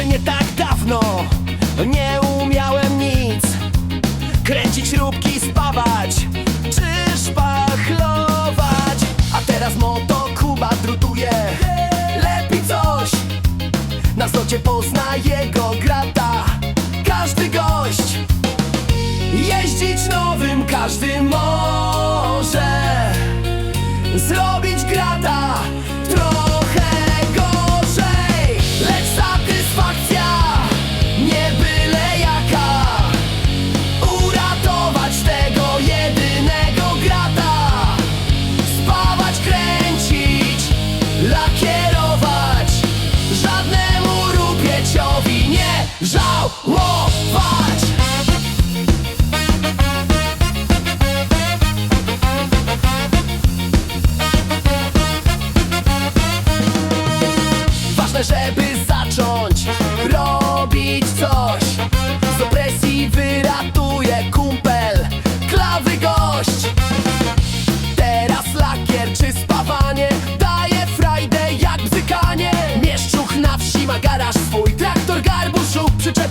jeszcze nie tak dawno. Nie umiałem nic. Kręcić śrubki, spawać Czy szpachlować. A teraz motokuba drutuje. Lepi coś. Na zlocie pozna jego grata. Każdy gość. Jeździć nowym każdy może. Zrobić grata.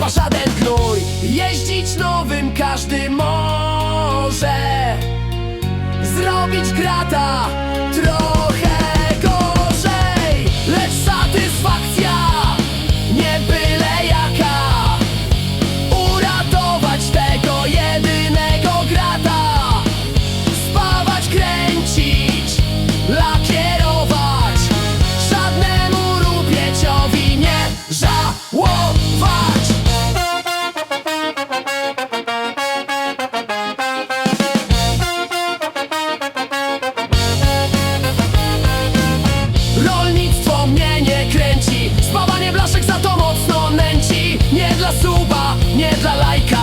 Żaden gnój Jeździć nowym każdy może. Zrobić grata Rolnictwo mnie nie kręci. Spawanie blaszek za to mocno nęci. Nie dla suba, nie dla lajka.